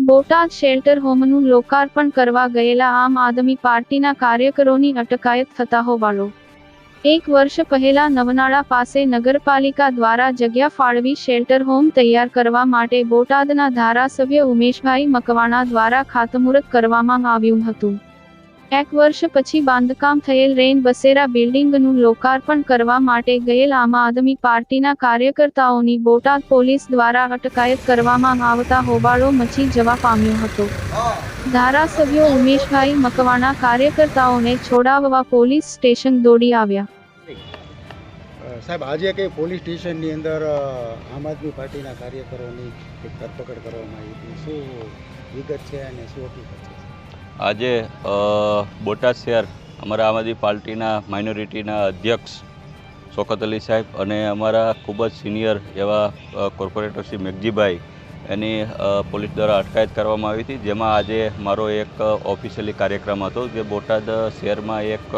Botad shelter હોમનું લોકાર્પણ કરવા ગયેલા આમ આદમી પાર્ટીના કાર્યકરોની અટકાયત થતા હોવાળો એક વર્ષ પહેલા નવનાળા પાસે નગરપાલિકા દ્વારા જગ્યા ફાળવી શેલ્ટર હોમ તૈયાર કરવા માટે બોટાદના ધારાસભ્ય ઉમેશભાઈ મકવાણા દ્વારા ખાતમુહૂર્ત કરવામાં આવ્યું હતું. એક વર્ષ પછી બાંધકામ થયેલ રેન બસેરા બિલ્ડિંગનું લોકાર્પણ કરવા માટે ગયેલ આમ આદમી પાર્ટીના કાર્યકર્તાઓની બોટાદ પોલીસ દ્વારા અટકાયત કરવામાં આવતા હોબાળો મચી જવા પામ્યો હતો. ધારાસભ્યો ઉમેશભાઈ મકવાણા કાર્યકર્તાઓને છોડાવવા પોલીસ સ્ટેશન દોડી આવ્યા. સાહેબ, આજે કંઈ પોલીસ સ્ટેશનની અંદર આમ આદમી પાર્ટીના કાર્યકરોની ધરપકડ કરવામાં આવી હતી. શું વિગત છે અને શું હકીકત છે? આજે બોટાદ શહેર અમારા આમ આદમી પાર્ટીના માઇનોરિટીના અધ્યક્ષ શોકત અલી સાહેબ અને અમારા ખૂબ જ સિનિયર એવા કોર્પોરેટર શ્રી મેઘજીભાઈ એની પોલીસ દ્વારા અટકાયત કરવામાં આવી હતી. જેમાં આજે મારો એક ઓફિશિયલી કાર્યક્રમ હતો જે બોટાદ શહેરમાં એક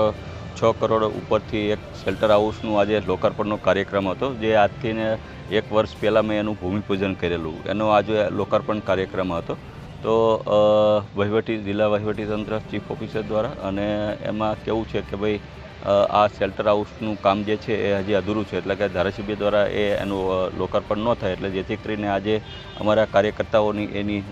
છ કરોડ ઉપરથી એક શેલ્ટર હાઉસનું આજે લોકાર્પણનો કાર્યક્રમ હતો, જે આજથી ને એક વર્ષ પહેલાં મેં એનું ભૂમિપૂજન કરેલું. એનો આજે લોકાર્પણ કાર્યક્રમ હતો. તો વહીવટી, જિલ્લા વહીવટીતંત્ર ચીફ ઓફિસર દ્વારા અને એમાં કેવું છે કે ભાઈ આ શેલ્ટર હાઉસનું કામ જે છે એ હજી અધૂરું છે. એટલે કે ધારાસભ્ય દ્વારા એ એનું લોકાર્પણ ન થાય. એટલે જેથી કરીને આજે અમારા કાર્યકર્તાઓની એની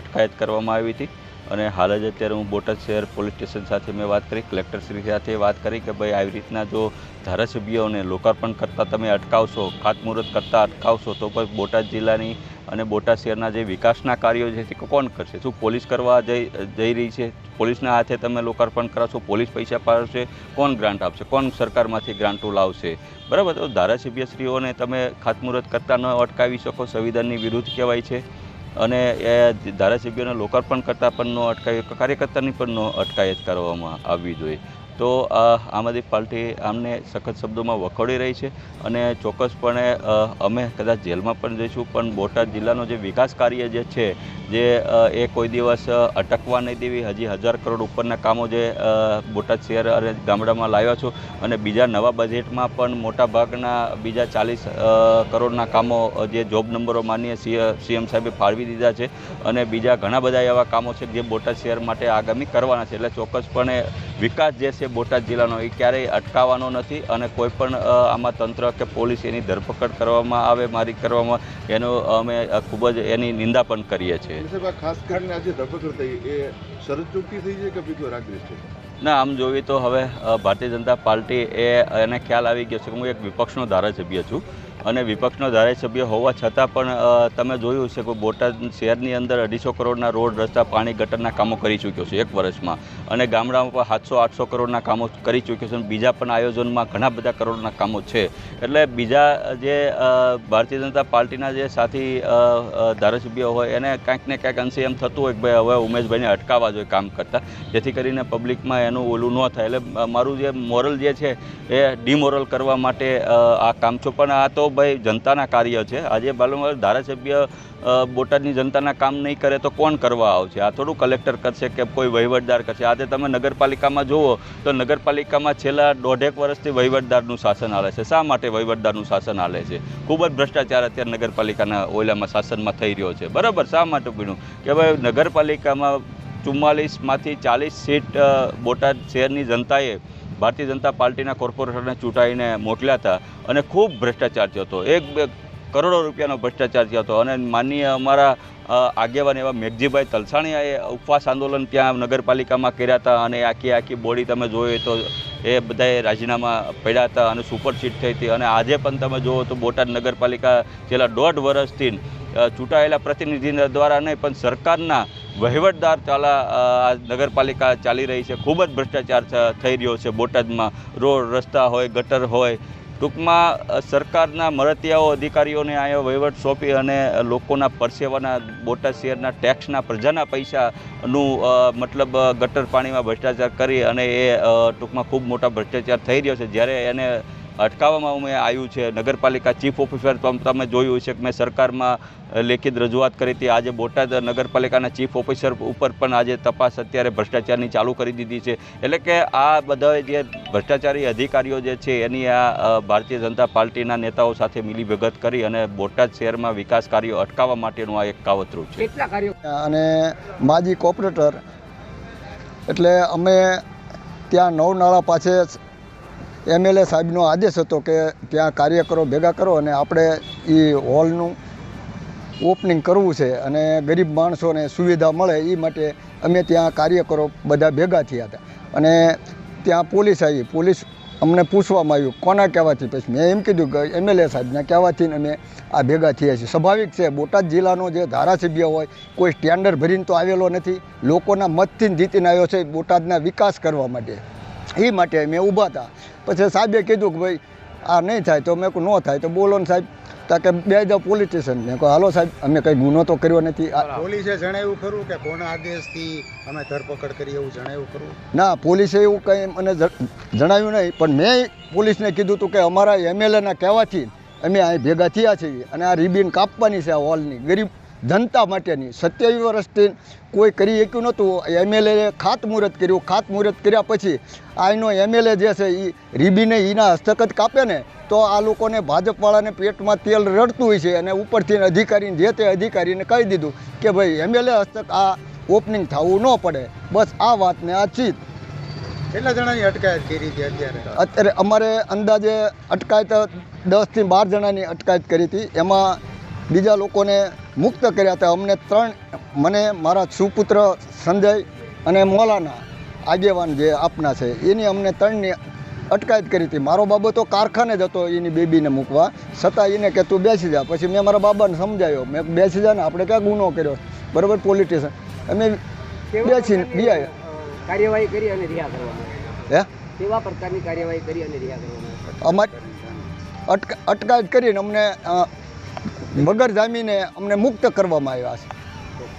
અટકાયત કરવામાં આવી હતી. અને હાલ જ અત્યારે હું બોટાદ શહેર પોલીસ સ્ટેશન સાથે મેં વાત કરી. કલેક્ટરશ્રી સાથે વાત કરી કે ભાઈ, આવી રીતના જો ધારાસભ્યોને લોકાર્પણ કરતાં તમે અટકાવશો, ખાતમુહૂર્ત કરતાં અટકાવશો, તો પછી બોટાદ જિલ્લાની અને બોટાદ શહેરના જે વિકાસના કાર્યો છે, તે કોણ કરશે? શું પોલીસ કરવા જઈ જઈ રહી છે? પોલીસના હાથે તમે લોકાર્પણ કરાવશો? પોલીસ પૈસા પાડશે? કોણ ગ્રાન્ટ આપશે? કોણ સરકારમાંથી ગ્રાન્ટો લાવશે? બરાબર? તો ધારાસભ્યશ્રીઓને તમે ખાતમુહૂર્ત કરતાં ન અટકાવી શકો. સંવિધાનની વિરુદ્ધ કહેવાય છે. અને એ ધારાસભ્યોને લોકાર્પણ કરતાં પણ ન અટકાવી, કાર્યકર્તાની પણ ન અટકાયત કરવામાં આવવી જોઈએ. તો આ આદમી પાર્ટી આમને સખત શબ્દોમાં વખોડી રહી છે અને ચોક્કસપણે અમે કદાચ જેલમાં પણ જઈશું, પણ બોટાદ જિલ્લાનો જે વિકાસ કાર્ય જે છે, જે એ કોઈ દિવસ અટકવા નહીં દેવી. હજી હજાર કરોડ ઉપરના કામો જે બોટાદ શહેર અને ગામડામાં લાવ્યા છો અને બીજા નવા બજેટમાં પણ મોટા ભાગના બીજા ચાલીસ કરોડના કામો જે જોબ નંબરો માનીય સીએમ સાહેબે ફાળવી દીધા છે અને બીજા ઘણા બધા એવા કામો છે જે બોટાદ શહેર માટે આગામી કરવાના છે. એટલે ચોક્કસપણે વિકાસ જે છે બોટાદ જિલ્લાનો એ ક્યારેય અટકાવવાનો નથી અને કોઈપણ આમાં તંત્ર કે પોલીસ એની ધરપકડ કરવામાં આવે મારી કરવામાં એનો અમે ખૂબ જ એની નિંદા પણ કરીએ છીએ. ખાસ કરીને આજે ધરપકડ થઈ એ શરત ચૂકી થઈ છે કે બીજો રાગદ્વેષ છે? ના આમ જોઈએ તો હવે ભારતીય જનતા પાર્ટી એ એને ખ્યાલ આવી ગયો છે કે હું એક વિપક્ષનો ધારાસભ્ય છું અને વિપક્ષનો ધારાસભ્ય હોવા છતાં પણ તમે જોયું છે કે બોટાદ શહેરની અંદર અઢીસો કરોડના રોડ રસ્તા પાણી ગટરના કામો કરી ચૂક્યો છે એક વર્ષમાં. અને ગામડામાં પણ સાતસો, આઠસો કરોડના કામો કરી ચૂક્યો છે બીજા પણ આયોજનમાં ઘણા બધા કરોડના કામો છે. એટલે બીજા જે ભારતીય જનતા પાર્ટીના જે સાથી ધારાસભ્યો હોય એને કાંઈક ને કાંઈક અંશે એમ થતું હોય કે ભાઈ હવે ઉમેશભાઈને અટકાવવા જોઈએ કામ કરતાં. જેથી કરીને પબ્લિકમાં એનું ઓલું ન થાય. એટલે મારું જે મોરલ જે છે એ ડિમોરલ કરવા માટે આ કામ છો. પણ આ તો ભાઈ જનતાના કાર્ય છે. આજે બાલુમ ધારાસભ્ય બોટાદની જનતાના કામ નહીં કરે તો કોણ કરવા આવશે? આ થોડું કલેક્ટર કરશે કે કોઈ વહીવટદાર કરશે? આજે તમે નગરપાલિકામાં જુઓ તો નગરપાલિકામાં છેલ્લા દોઢેક વર્ષથી વહીવટદારનું શાસન હાલે છે. શા માટે વહીવટદારનું શાસન હાલે છે? ખૂબ જ ભ્રષ્ટાચાર અત્યારે નગરપાલિકાના ઓલામાં શાસનમાં થઈ રહ્યો છે. બરાબર, શા માટે પીણું કે ભાઈ નગરપાલિકામાં ચુમ્માલીસમાંથી ચાલીસ સીટ બોટાદ શહેરની જનતાએ ભારતીય જનતા પાર્ટીના કોર્પોરેટરને ચૂંટાઈને મોકલ્યા હતા અને ખૂબ ભ્રષ્ટાચાર થયો હતો. એક કરોડો રૂપિયાનો ભ્રષ્ટાચાર થયો હતો. અને માનનીય અમારા આગેવાન એવા મેઘજીભાઈ તલસાણીયાએ ઉપવાસ આંદોલન ત્યાં નગરપાલિકામાં કર્યા હતા અને આખી આખી બોડી તમે જોઈએ તો એ બધાએ રાજીનામા પડ્યા હતા અને સુપરસીટ થઈ હતી. અને આજે પણ તમે જુઓ તો બોટાદ નગરપાલિકા છેલ્લા દોઢ વર્ષથી ચૂંટાયેલા પ્રતિનિધિ દ્વારા નહીં, પણ સરકારના વહીવટદાર ચાલા આ નગરપાલિકા ચાલી રહી છે. ખૂબ જ ભ્રષ્ટાચાર થઈ રહ્યો છે બોટાદમાં. રોડ રસ્તા હોય, ગટર હોય ટૂંકમાં સરકારના મળતિયાઓ અધિકારીઓને અહીંયા વહીવટ સોંપી અને લોકોના પરસેવાના બોટાદ શહેરના ટેક્સના પ્રજાના પૈસાનું મતલબ ગટર પાણીમાં ભ્રષ્ટાચાર કરી અને એ ટૂંકમાં ખૂબ મોટા ભ્રષ્ટાચાર થઈ રહ્યો છે. જ્યારે એને અટકાવવામાં અમે આવ્યું છે. નગરપાલિકા ચીફ ઓફિસર તમ- તમે જોયું છે કે મેં સરકારમાં લેખિત રજૂઆત કરી હતી. આજે બોટાદ નગરપાલિકાના ચીફ ઓફિસર ઉપર પણ આજે તપાસ અત્યારે ભ્રષ્ટાચારની ચાલુ કરી દીધી છે. એટલે કે આ બધા જે ભ્રષ્ટાચારી અધિકારીઓ જે છે એની આ ભારતીય જનતા પાર્ટીના નેતાઓ સાથે મિલીભગત કરી અને બોટાદ શહેરમાં વિકાસ કાર્યો અટકાવવા માટેનું આ એક કાવતરું છે. અને માજી કોર્પોરેટર એટલે અમે ત્યાં નવનાળા પાસે એમએલએ સાહેબનો આદેશ હતો કે ત્યાં કાર્યકરો ભેગા કરો અને આપણે એ હોલનું ઓપનિંગ કરવું છે અને ગરીબ માણસોને સુવિધા મળે એ માટે અમે ત્યાં કાર્યકરો બધા ભેગા થયા હતા. અને ત્યાં પોલીસ આવી. પોલીસ અમને પૂછવામાં આવ્યું, કોના કહેવાથી? પછી મેં એમ કીધું કે એમએલએ સાહેબના કહેવાથી અમે આ ભેગા થયા છીએ. સ્વાભાવિક છે, બોટાદ જિલ્લાનો જે ધારાસભ્ય હોય, કોઈ સ્ટેન્ડર્ડ ભરીને તો આવેલો નથી. લોકોના મતથી જીતીને આવ્યો છે બોટાદના વિકાસ કરવા માટે. એ માટે મેં ઊભા હતા. પછી સાહેબે કીધું કે ભાઈ આ નહીં થાય તો મેં ન થાય. તો બોલો ને સાહેબ તા કે બે જાઓ પોલીસ સ્ટેશન મેં કહું હાલો સાહેબ અમે કંઈ ગુનો તો કર્યો નથી. આ પોલીસે જણાવ્યું ખરું કે કોના આદેશથી અમે ધરપકડ કરી એવું જણાવ્યું ખરું? ના પોલીસે એવું કંઈ મને જણાવ્યું નહીં પણ મેં પોલીસને કીધું હતું કે અમારા એમએલએના કહેવાથી અમે અહીં ભેગા થયા છીએ અને આ રિબિન કાપવાની છે આ હોલની. ગરીબ જનતા માટેની સત્યાવીસ વર્ષથી કોઈ કરી શક્યું નહોતું. એમએલએ ખાતમુહૂર્ત કર્યું. ખાતમુહૂર્ત કર્યા પછી આનો એમએલએ જે છે એ રીબીને એના હસ્તગત કાપે ને તો આ લોકોને ભાજપવાળાને પેટમાં તેલ રડતું હોય છે અને ઉપરથી અધિકારીને જે તે અધિકારીને કહી દીધું કે ભાઈ એમએલએ હસ્તક આ ઓપનિંગ થવું ન પડે. બસ આ વાતને આ ચીત કેટલા જણાની અટકાયત કરી હતી અત્યારે? અત્યારે અમારે અંદાજે અટકાયત દસથી બાર જણાની અટકાયત કરી હતી. એમાં બીજા લોકોને મુક્ત કર્યા હતા. અમને ત્રણ મને મારા સુપુત્ર સંજય અને મોલાના આગેવાન જે આપના છે એની અમને ત્રણની અટકાયત કરી હતી. મારો બાબો તો કારખાને જ હતો એની બેબીને મૂકવા. છતાં એને કે તું બેસી જા. પછી મેં મારા બાબાને સમજાયો. મેં બેસી જા ને આપણે ક્યાં ગુનો કર્યો? બરાબર પોલિટિશિયન અમે બેસીને બિયા કાર્યવાહી કરી અને રિયા કરવામાં હે? કેવા પ્રકારની કાર્યવાહી કરી અને રિયા કરવામાં અમાર અટક અટકાયત કરીને અમને અ, વગર જામીને અમને મુક્ત કરવામાં આવ્યા છે.